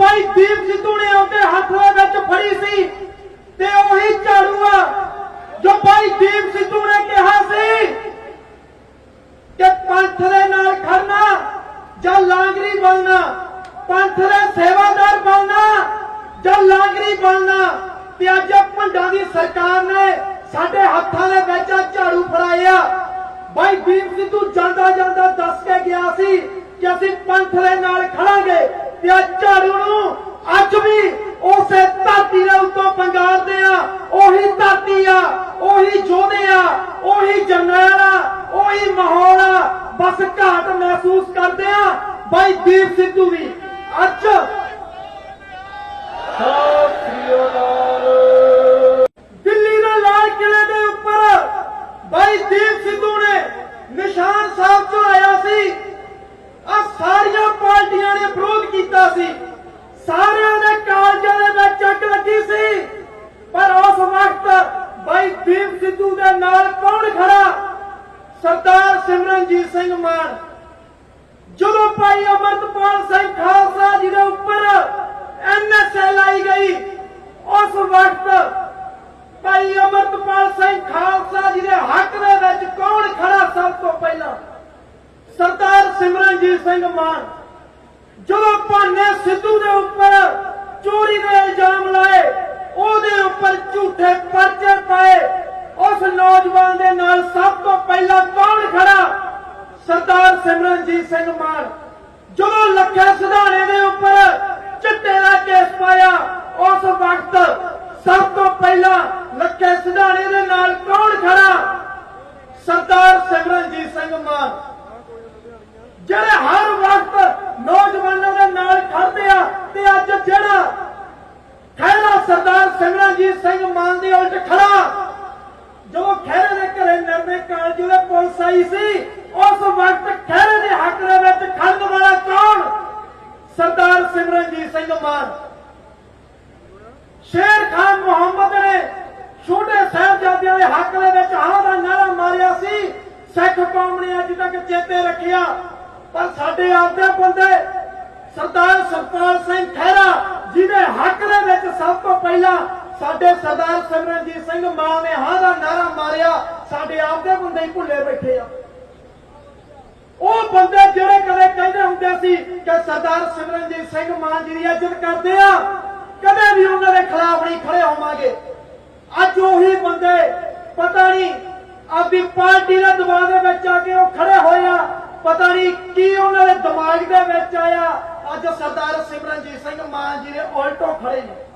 ਭਾਈ ਦੀਪ ਸਿੱਧੂ ਨੇ ਉਹਦੇ ਹੱਥ ਦੇ ਵਿੱਚ ਫੜੀ ਸੀ ਤੇ ਉਹੀ ਝਾੜੂ ਆ ਜੋ ਭਾਈ ਦੀਪ ਸਿੱਧੂ ਨੇ ਕਿਹਾ ਸੀ ਕਿ ਪੰਥ ਦੇ ਨਾਲ ਖੜਨਾ ਜਾਂ ਲਾਂਗਰੀ ਬਣਨਾ, ਪੰਥ ਦੇ ਸੇਵਾਦਾਰ ਬਣਨਾ ਜਾਂ ਲਾਂਗਰੀ ਬਣਨਾ, ਤੇ ਅੱਜ ਇਹ ਦੀ ਸਰਕਾਰ ਨੇ ਸਾਡੇ ਹੱਥਾਂ ਦੇ ਵਿੱਚ ਝਾੜੂ ਫੜਾਇਆ। ਭਾਈ ਦੀਪ ਸਿੱਧੂ ਜਾਂਦਾ ਜਾਂਦਾ ਦੱਸ ਕੇ ਗਿਆ ਸੀ ਕਿ ਅਸੀਂ ਪੰਥ ਦੇ ਨਾਲ ਖੜਾਂਗੇ। ਤੇ ਆ ਝਾੜੂ ਨੂੰ, ਅੱਜ ਵੀ ਉਸੇ ਧਰਤੀ ਦੇ ਉੱਤੋਂ ਪੰਗਾਰਦੇ ਆ। ਉਹੀ ਧਰਤੀ ਆ, ਉਹੀ ਯੋਧੇ ਆ, ਉਹੀ ਜਰਨੈਲ ਆ, ਉਹੀ ਮਾਹੌਲ ਆ। ਬਸ ਘਾਟ ਮਹਿਸੂਸ ਕਰਦੇ ਆ। ਬਾਈ ਦੀਪ ਸਿੱਧੂ ਦੀ ਅੱਜ ਸੀ। ਸਾਰਿਆਂ ਦੇ ਕਾਲਜਾਂ ਦੇ ਵਿੱਚ ਅੱਗ ਲੱਗੀ ਸੀ। ਪਰ ਉਸ ਵਕਤ ਬਾਈ ਦੀਪ ਸਿੱਧੂ ਦੇ ਨਾਲ ਕੌਣ ਖੜਾ? ਸਰਦਾਰ ਸਿਮਰਨਜੀਤ ਸਿੰਘ ਮਾਨ। ਜਦੋਂ ਭਾਈ ਅਮਰਤਪਾਲ ਸਿੰਘ ਖਾਲਸਾ ਜੀ ਦੇ ਉੱਪਰ ਐਨਐਸਏ ਲਾਈ ਗਈ, ਉਸ ਵਕਤ ਭਾਈ ਅਮਰਤਪਾਲ ਸਿੰਘ ਖਾਲਸਾ ਜੀ ਦੇ ਹੱਕ ਦੇ ਵਿੱਚ ਕੌਣ ਖੜਾ ਸਭ ਤੋਂ ਪਹਿਲਾਂ? ਸਰਦਾਰ ਸਿਮਰਨਜੀਤ ਸਿੰਘ ਮਾਨ। ਜਦੋਂ ਭਾਨੇ ਸਿੱਧੂ ਦੇ ਉੱਪਰ ਚੋਰੀ ਦੇ ਇਲਜ਼ਾਮ ਲਾਏ, ਉਹਦੇ ਉੱਪਰ ਝੂਠੇ ਪਰਚੇ ਪਾਏ, ਉਸ ਨੌਜਵਾਨ ਦੇ ਨਾਲ ਸਭ ਤੋਂ ਪਹਿਲਾਂ ਕੌਣ ਖੜਾ? ਸਰਦਾਰ ਸਿਮਰਨਜੀਤ ਸਿੰਘ ਮਾਨ। ਜਦੋਂ ਲੱਖੇ ਸਿਧਾਣੇ ਦੇ ਉੱਪਰ ਚਿੱਟੇ ਦਾ ਕੇਸ ਪਾਇਆ, ਉਸ ਵਕਤ ਸਭ ਤੋਂ ਪਹਿਲਾਂ ਲੱਖੇ ਸਿਧਾਣੇ ਦੇ ਨਾਲ ਕੌਣ ਖੜਾ? ਸਰਦਾਰ ਸਿਮਰਨਜੀਤ ਸਿੰਘ ਮਾਨ। ਜਿਹੜੇ ਹਰ ਵਕਤ ਨੌਜਵਾਨਾਂ ਦੇ ਨਾਲ ਖੜਦੇ ਆ ਤੇ ਅੱਜ ਜਿਹੜਾ ਖਹਿਰਾ ਸਰਦਾਰ ਸਿਮਰਨਜੀਤ ਸਿੰਘ ਮਾਨ ਦੀ ਉਲਟ ਖੜਾ ਜਦੋਂ ਖਹਿਰੇ ਦੇ ਘਰੇ ਨਰਮੇ ਕਾਲਜ ਦੇ ਪੁਲਿਸ ਆਈ ਸੀ, ਉਸ ਵਕਤ ਖਹਿਰੇ ਦੇ ਹੱਕ ਦੇ ਵਿੱਚ ਖੜਨ ਵਾਲਾ ਕੌਣ? ਸਰਦਾਰ ਸਿਮਰਨਜੀਤ ਸਿੰਘ ਮਾਨ। ਸ਼ੇਰ ਖਾਨ ਮੁਹੰਮਦ ਨੇ ਛੋਟੇ ਸਾਹਿਬਜ਼ਾਦਿਆਂ ਦੇ ਹੱਕ ਦੇ ਵਿੱਚ ਹਾਂ ਦਾ ਨਾਰਾ ਮਾਰਿਆ ਸੀ। ਸਿੱਖ ਕੌਮ ਨੇ ਅੱਜ ਤੱਕ ਚੇਤੇ ਰੱਖਿਆ। ਪਰ ਸਾਡੇ ਆਪਦੇ ਬੰਦੇ, ਸਰਦਾਰ ਸਰਪਾਲ ਸਿੰਘ ਖਹਿਰਾ, ਜਿਹਦੇ ਹੱਕ ਦੇ ਵਿੱਚ ਸਭ ਤੋਂ ਪਹਿਲਾਂ ਸਾਡੇ ਸਰਦਾਰ ਸਿਮਰਨਜੀਤ ਸਿੰਘ ਮਾਨ ਨੇ ਹਾਂ ਦਾ ਨਾਰਾ ਮਾਰਿਆ, ਸਾਡੇ ਆਪਦੇ ਬੰਦੇ ਹੀ ਭੁੱਲੇ ਬੈਠੇ ਆ। ਉਹ ਬੰਦੇ ਜਿਹੜੇ ਕਦੇ ਕਹਿੰਦੇ ਹੁੰਦੇ ਸੀ ਕਿ ਸਰਦਾਰ ਸਿਮਰਨਜੀਤ ਸਿੰਘ ਮਾਨ ਜੀ ਦੀ ਇੱਜ਼ਤ ਕਰਦੇ ਆ, ਕਦੇ ਵੀ ਉਹਨਾਂ ਦੇ ਖਿਲਾਫ ਨਹੀਂ ਖੜੇ ਹੋਵਾਂਗੇ। ਅੱਜ ਉਹੀ ਬੰਦੇ, ਪਤਾ ਨਹੀਂ ਆਪਦੀ ਪਾਰਟੀ ਦੇ ਦਬਾਅ ਦੇ ਵਿੱਚ ਆ ਕੇ ਉਹ ਖੜੇ ਹੋਏ ਆ, ਪਤਾ ਨਹੀਂ ਕੀ ਉਹਨਾਂ ਦੇ ਦਿਮਾਗ ਦੇ ਵਿੱਚ ਆਇਆ। ਅੱਜ ਸਰਦਾਰ ਸਿਮਰਨਜੀਤ ਸਿੰਘ ਮਾਨ ਜੀ ਦੇ ਉਲਟੋ ਖੜੇ ਨੇ।